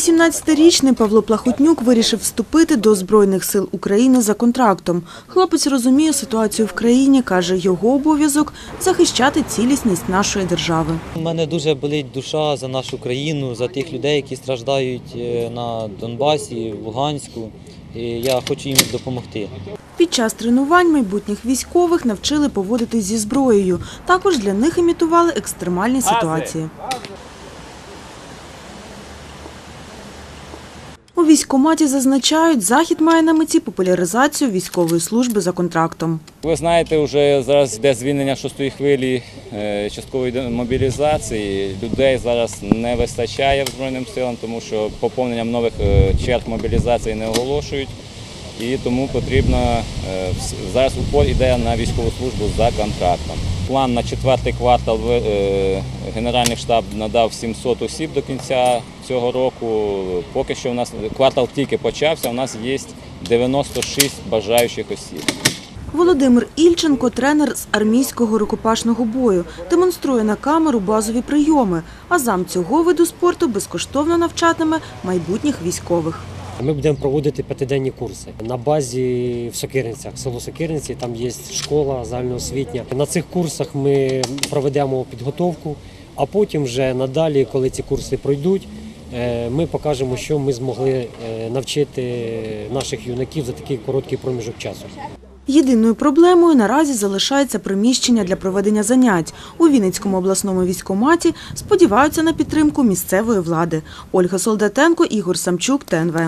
18-річний Павло Плахотнюк вирішив вступити до Збройних сил України за контрактом. Хлопець розуміє ситуацію в країні, каже, його обов'язок – захищати цілісність нашої держави. У мене дуже болить душа за нашу країну, за тих людей, які страждають е, на Донбасі, в Луганську. І я хочу їм допомогти. Під час тренувань майбутніх військових навчили поводитись зі зброєю. Також для них імітували екстремальні ситуації. У військкоматі зазначають, захід має на меті популяризацію військової служби за контрактом. Ви знаєте, вже зараз йде звільнення шостої хвилі е, часткової мобілізації. Людей зараз не вистачає в Збройним силам, тому що поповненням нових е, черг мобілізації не оголошують. І тому потрібно е, зараз упор йде на військову службу за контрактом. План на четвертий квартал е, Генеральний штаб надав 700 осіб до кінця цього року. Поки що у нас квартал тільки почався. У нас є 96 бажаючих осіб. Володимир Ільченко – тренер з армійського рукопашного бою. Демонструє на камеру базові прийоми, а зам цього виду спорту безкоштовно навчатиме майбутніх військових. Ми будемо проводити п'ятиденні курси на базі в Сокиринцях, село Сокиринці. Там є школа загальноосвітня. На цих курсах ми проведемо підготовку, а потім вже надалі, коли ці курси пройдуть, е, ми покажемо, що ми змогли е, навчити наших юнаків за такий короткий проміжок часу. Єдиною проблемою наразі залишається приміщення для проведення занять. У Вінницькому обласному військкоматі сподіваються на підтримку місцевої влади. Ольга Солдатенко, Ігор Самчук, ТНВ.